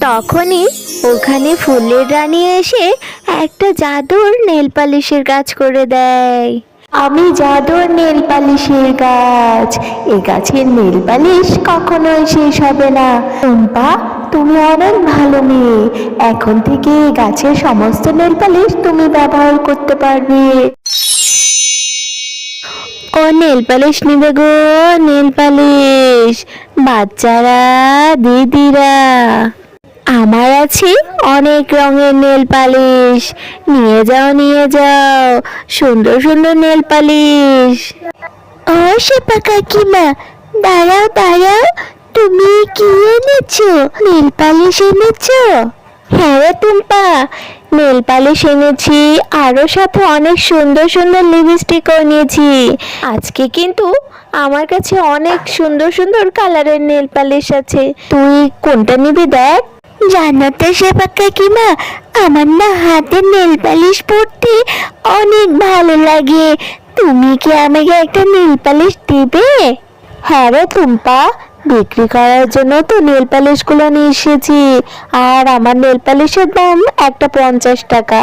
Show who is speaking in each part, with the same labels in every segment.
Speaker 1: তখনই ওখানে ফুলের রানী এসে একটা জাদুর নেল পালিশের গাছ করে দেয়। আমি জাদুর নেল পালিশের গাছ। এ গাছের নেল পালিশ কখনোই শেষ হবে না। টুম্পা, তুমি অনেক ভালো মেয়ে। এখন থেকে এই গাছের সমস্ত নেল পালিশ তুমি ব্যবহার করতে পারবে। ও নেল পালিশ নিবে গো, নেল পালিশ। বাচ্চারা, দিদিরা। আমার আছে অনেক রঙের নেল পালিশ। নিয়ে যাও নিয়ে যাও। সুন্দর সুন্দর নেল পালিশ। ও শেপা কাকিমা, দাঁড়াও দাঁড়াও। তুমি কি এনেছো? নেল পালিশ এনেছো? হ্যাঁ রে টুম্পা, নেল পালিশ এনেছি। আরও সাথে অনেক সুন্দর সুন্দর লিপস্টিকও নিয়েছি আজকে কিন্তু আমার কাছে অনেক সুন্দর সুন্দর কালারের নেল পালিশ আছে। তুই কোনটা নিবি দেখ? জানো তো সেবা কাকিমা আমার না হাতে নেল পালিশ পরতে অনেক ভালো লাগে। তুমি কি আমাকে একটা নেল পালিশ দিবে? হ্যাঁ রে টুম্পা, বিক্রি করার জন্য তো নেল পালিশগুলো নিয়ে এসেছি। আর আমার নেল পালিশের দাম একটা পঞ্চাশ টাকা।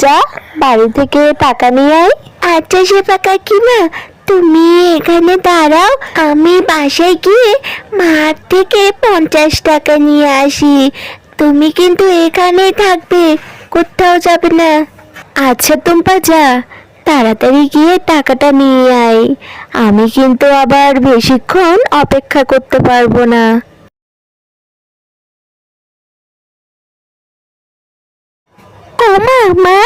Speaker 1: যা, বাড়ি থেকে টাকা নিয়ে আয়। আচ্ছা সেবা কাকিমা তুমি এখানে দাঁড়াও, আমি বাসায় গিয়ে মাঠ থেকে পঞ্চাশ টাকা নিয়ে আসি। তুমি কিন্তু এখানেই থাকবে, কোথাও যাবে না। আচ্ছা টুম্পা, যা, তাড়াতাড়ি গিয়ে টাকাটা নিয়ে আয়। আমি কিন্তু আবার বেশিক্ষণ অপেক্ষা করতে পারব না। ও মা মা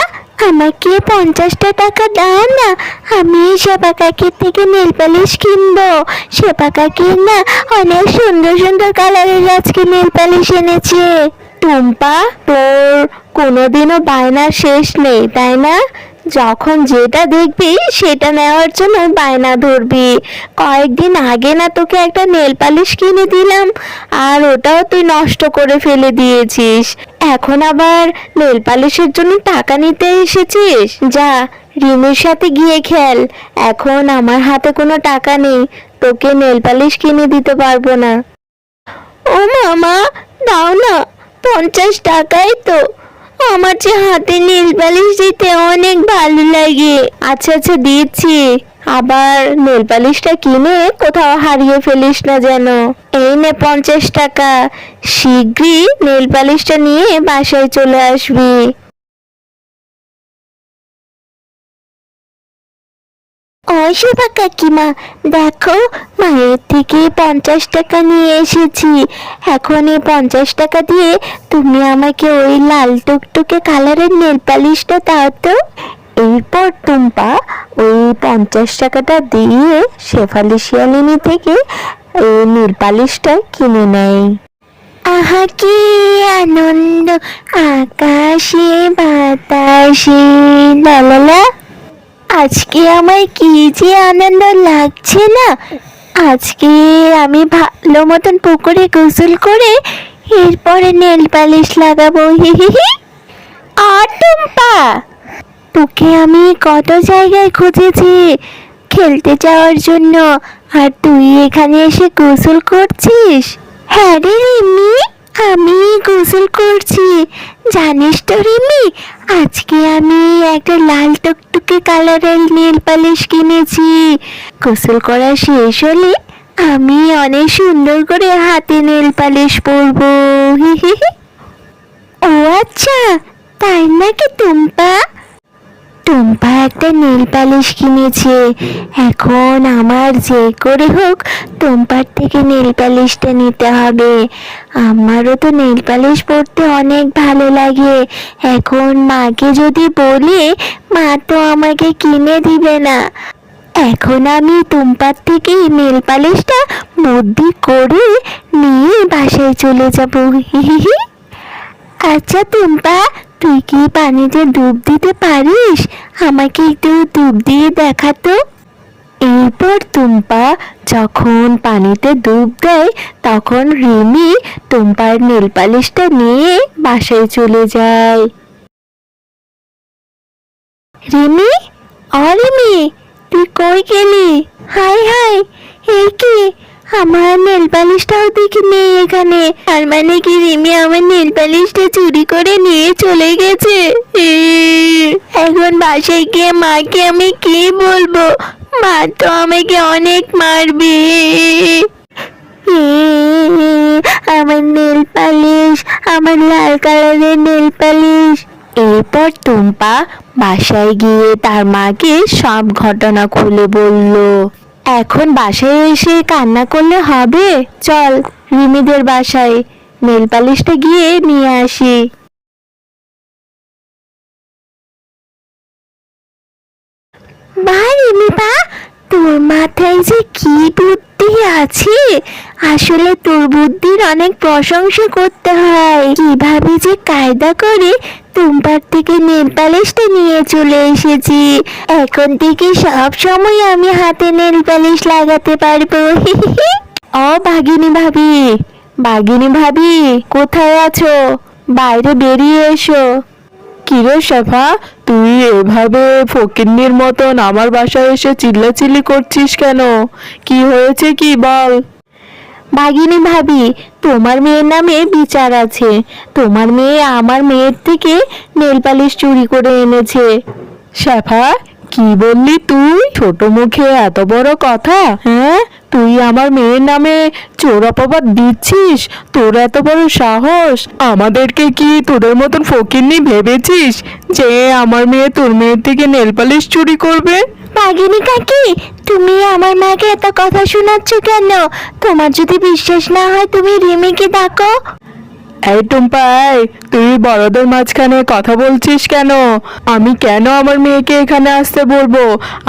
Speaker 1: আমাকে পঞ্চাশটা টাকা দাও না, আমি সেবা কাকির থেকে নীল পালিশ কিনবো। সেবা কাকির না অনেক সুন্দর সুন্দর কালারের আজকে নীল পালিশ এনেছে। টুম্পা, তোর কোনোদিনও বায়না শেষ নেই, তাই না? যখন যেটা দেখবি, সেটা নেওয়ার জন্য বায়না ধরবি। কয়েকদিন আগে না তোকে একটা নেল পালিশ কিনে দিলাম, আর ওটাও তুই নষ্ট করে ফেলে দিয়েছিস। এখন আবার নেল পালিশের জন্য টাকা নিতে এসেছিস? যা, রিমির সাথে গিয়ে খেল। এখন আমার হাতে কোনো টাকা নেই, তোকে নেল পালিশ কিনে দিতে পারব না। ও মামা, দাও না, পঞ্চাশ টাকাই তো। আমার যে হাতে নীল পালিশ দিতে অনেক ভালো লাগে। আচ্ছা আচ্ছা দিচ্ছি আবার নীল পালিশটা কিনে কোথাও হারিয়ে ফেলিস না যেন। এই নে পঞ্চাশ টাকা। শীঘ্রই নীল পালিশটা নিয়ে বাসায় চলে আসবি। অশোভা কাকিমা, দেখো, মায়ের থেকে পঞ্চাশ টাকা নিয়ে এসেছি। এখন এই পঞ্চাশ টাকা দিয়ে তুমি আমাকে ওই লাল টুকটুকে কালারের নেল পালিশটা দাও তো। এরপর টুম্পা ওই পঞ্চাশ টাকাটা দিয়ে শেফালি শিয়ালিনী থেকে এই নীল পালিশটা কিনে নেয়। আহা, কি আনন্দ! আকাশে বাতাসে লালা আজকে আমার কি যে আনন্দ লাগছে না? আজকে আমি ভালো মতন পুকুরে গোসল করে এরপরে নেল পালিশ লাগাবো। হি হি আর টুম্পা তোকে আমি কত জায়গায় খুঁজেছি খেলতে যাওয়ার জন্য। আর তুই এখানে এসে গোসল করছিস? হ্যাঁ রে রিমি। আমি গোসল করছি। জানিস তো রিমি, আজকে আমি একটা লাল টুকটুকে কালারের নীল পালিশ কিনেছি। গোসল করা শেষ হলে আমি অনেক সুন্দর করে হাতে নেল পালিশ পরবো। ও আচ্ছা তাই নাকি টুম্পা? টুম্পা একটা নেল পালিশ কিনেছে। এখন আমার যে করে হোক টুম্পার থেকে নেল পালিশটা নিতে হবে। আমারও তো নেল পালিশ পরতে অনেক ভালো লাগে। এখন মাকে যদি বলি, মা তো আমাকে কিনে দিবে না। এখন আমি টুম্পার থেকে নেল পালিশটা বুদ্ধি করে নিয়ে বাসায় চলে যাব। আচ্ছা টুম্পা তুই কি পানিতে ডুব দিতে পারিস? আমাকে একটু ডুব দিয়ে দেখাতো এরপর টুম্পা যখন পানিতে ডুব দেয়, তখন রিমি টুম্পার নেল পালিশটা নিয়ে বাসায় চলে যায়। রিমি? অ রিমি, তুই কই গেলি? হাই হাই, এই কি? আমার নেল পালিশটাও দেখি নেই এখানে। তার মানে কি রিমি আমার নেল পালিশটা চুরি করে নিয়ে চলে গেছে? এখন বাসায় গিয়ে মাকে আমি কি বলব? মা তো আমাকে অনেক মারবে। আমার নেল পালিশ, আমার লাল কালারের নেল পালিশ। এরপর টুম্পা বাসায় গিয়ে তার মাকে সব ঘটনা খুলে বলল, এখন বাসায় এসে কান্না করলে হবে? চল, রিমিদের বাসায় নেল পালিশটা গিয়ে নিয়ে আসি। মা রিমিপা তোর মাথায় যে কি বুদ্ধি আছে? আসলে তোর বুদ্ধির অনেক প্রশংসা করতে হয়। কীভাবে যে কায়দা করে টুম্পার থেকে নেল পালিশটা নিয়ে চলে এসেছি। এখন থেকে সব সময় আমি হাতে নেল পালিশ লাগাতে পারব। ও ভাগিনী ভাবি। ভাগিনী ভাবি, কোথায় আছো? বাইরে বেরিয়ে এসো।
Speaker 2: কিরে শেফা? তুই এভাবে ফকিন্নির মতন আমার বাসায় এসে চিল্লাচিল্লি করছিস কেন? কি হয়েছে কি বল?
Speaker 1: ভাগিনী ভাবি তোমার মেয়ের নামে বিচার আছে। তোমার মেয়ে আমার মেয়ের থেকে নেল পালিশ চুরি করে এনেছে।
Speaker 2: শেফা কি বললি তুই? ছোট মুখে এত বড় কথা হ্যাঁ? তুই আমার মেয়ের নামে চোর অপবাদ দিচ্ছিস? তোর এত বড় সাহস? আমাদেরকে কি তোদের মতন ফকিরনি ভেবেছিস যে আমার মেয়ে তোর মেয়ের থেকে নেল পালিশ চুরি করবে?
Speaker 1: ভাগিনী কাকি, তুমি আমার মাকে এত কথা শোনাচ্ছ কেন? তোমার যদি বিশ্বাস না হয় তুমি রিমিকে ডাকো।
Speaker 2: এই টুম্পা এই, তুই বড়দের মাঝখানে কথা বলছিস কেন? আমি কেন আমার মেয়েকে এখানে আসতে বলব?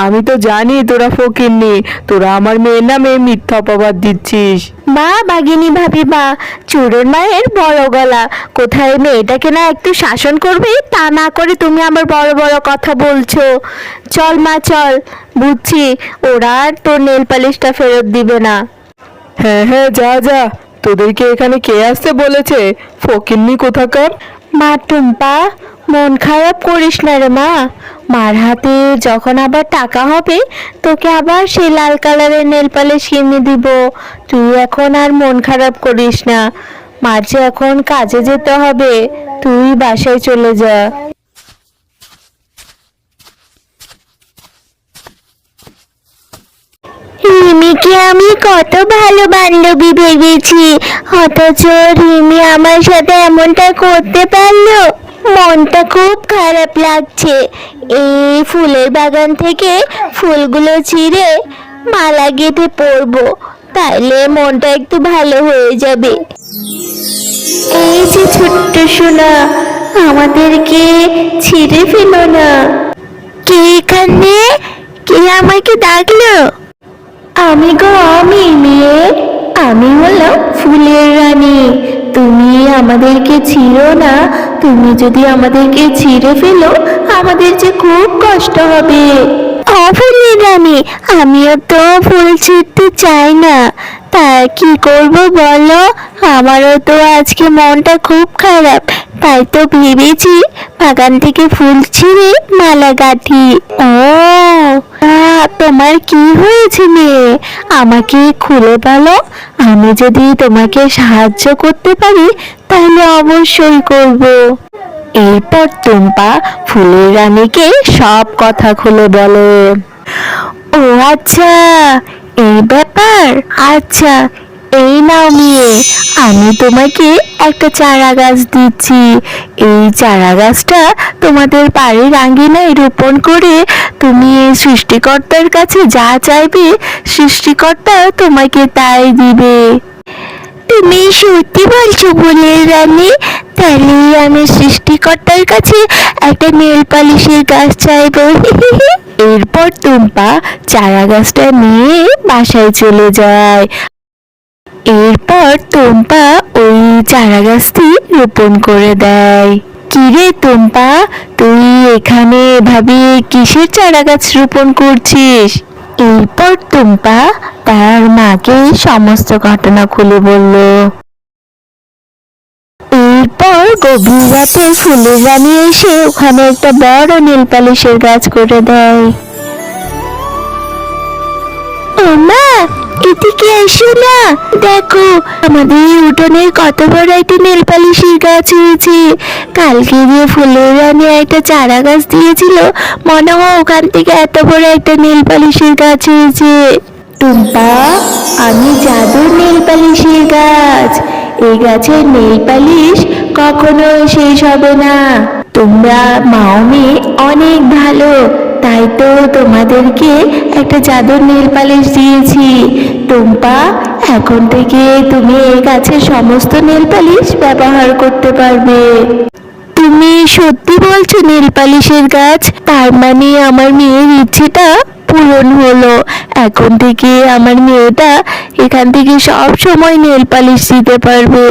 Speaker 2: আমি তো জানি তোরা ফকিরনি তোরা আমার মেয়ের নামে মিথ্যা অপবাদ দিচ্ছিস।
Speaker 1: বা বাগিনী ভাবি বা চোরের মায়ের বড় গলা। কোথায় মেয়েটাকে না একটু শাসন করবে? তা না করে তুমি আমার বড় বড় কথা বলছো। চল মা চল। বুঝছি ওরা আর তোর নেল পালিশটা ফেরত দিবে না।
Speaker 2: হ্যাঁ হ্যাঁ যা যা। তোদেরকে এখানে কে আসতে বলেছে? ফকিরনি কোথাকার?
Speaker 1: মা টুম্পা, মন খারাপ করিস না রে মা। মার হাতে যখন আবার টাকা হবে, তোকে আবার সেই লাল কালারের নেল পালিশ কিনে দিব। তুই এখন আর মন খারাপ করিস না। মার যে এখন কাজে যেতে হবে, তুই বাসায় চলে যা। রিমিকে আমি কত ভালো বান্ধবী ভেবেছি। অথচ রিমি আমার সাথে এমনটা করতে পারল। মনটা খুব খারাপ লাগছে। এই ফুলের বাগান থেকে ফুলগুলো ছিঁড়ে মালা গেঁথে পরবো। তাইলে মনটা একটু ভালো হয়ে যাবে। এই যে ছোট্ট সোনা, আমাদেরকে ছিঁড়ে ফেলো না। কে এখানে? কে আমাকে ডাকলো? আমি গো আমি মেয়ে, আমি হলাম ফুলের রানী। তুমি আমাদেরকে ছিঁড়ো না, তুমি যদি আমাদেরকে ছিঁড়ে ফেলো, আমাদের যে খুব কষ্ট হবে। ফুলের রানী আমিও তো ফুল ছিঁড়তে চাই না। তা কি করব বলো? আমারও তো আজকে মনটা খুব খারাপ। তাই তো ভেবেছি বাগান থেকে ফুল ছিঁড়ে মালা গাঁথি। ও তোমার কি হয়েছে মেয়ে? আমাকে খুলে বলো। আমি যদি তোমাকে সাহায্য করতে পারি, তাহলে অবশ্যই করব। এরপর টুম্পা ফুলের রানীকে সব কথা খুলে বলে, ও আচ্ছা এই ব্যাপার? আচ্ছা এই নাও মেয়ে, আমি তোমাকে একটা চারা গাছ দিচ্ছি। এই চারা গাছটা তোমাদের বাড়ির আঙ্গিনায় রোপণ করে তুমি এই সৃষ্টিকর্তার কাছে যা চাইবে, সৃষ্টিকর্তা তোমাকে তাই দিবে। তুমি সত্যি বলছো বলের রানী? তাহলে আমি সৃষ্টিকর্তার কাছে একটা নেল পালিশের গাছ চাইব। এরপর টুম্পা চারা গাছটা নিয়ে বাসায় চলে যায়। এরপর টুম্পা ওই চারা গাছটি রোপণ করে দেয়। কিরে টুম্পা, তুই এখানে এভাবে কিসের চারা গাছ রোপণ করছিস? এরপর টুম্পা তার মাকে সমস্ত ঘটনা খুলে বলল। এরপর গভীর রাতে ফুলের রানী এসে ওখানে একটা বড় নীল পালিশের গাছ করে দেয়। মা, এদিকে এসো না দেখো, আমাদের কত বড় একটা নেল পালিশের গাছ হয়েছে। কালকে যে ফুলের রানী একটা চারা গাছ দিয়েছিল। মনে হয় ওখান থেকে এত বড় একটা নেল পালিশের গাছ হয়েছে। টুম্পা, আমি জাদুর নীল পালিশের গাছ। এই গাছের নেল পালিশ কখনো শেষ হবে না। তোমরা মাও মেয়ে অনেক ভালো, তাই তো তোমাদেরকে একটা জাদুর নেল পালিশ দিয়েছি। টুম্পা, এখন থেকে তুমি এই গাছের সমস্ত নেল পালিশ ব্যবহার করতে পারবে। তুমি সত্যি বলছো নেল পালিশের গাছ? তার মানে আমার মেয়ের ইচ্ছেটা পূরণ হলো। এখন থেকে আমার মেয়েটা এখান থেকে সব সময় নেল পালিশ দিতে পারবে।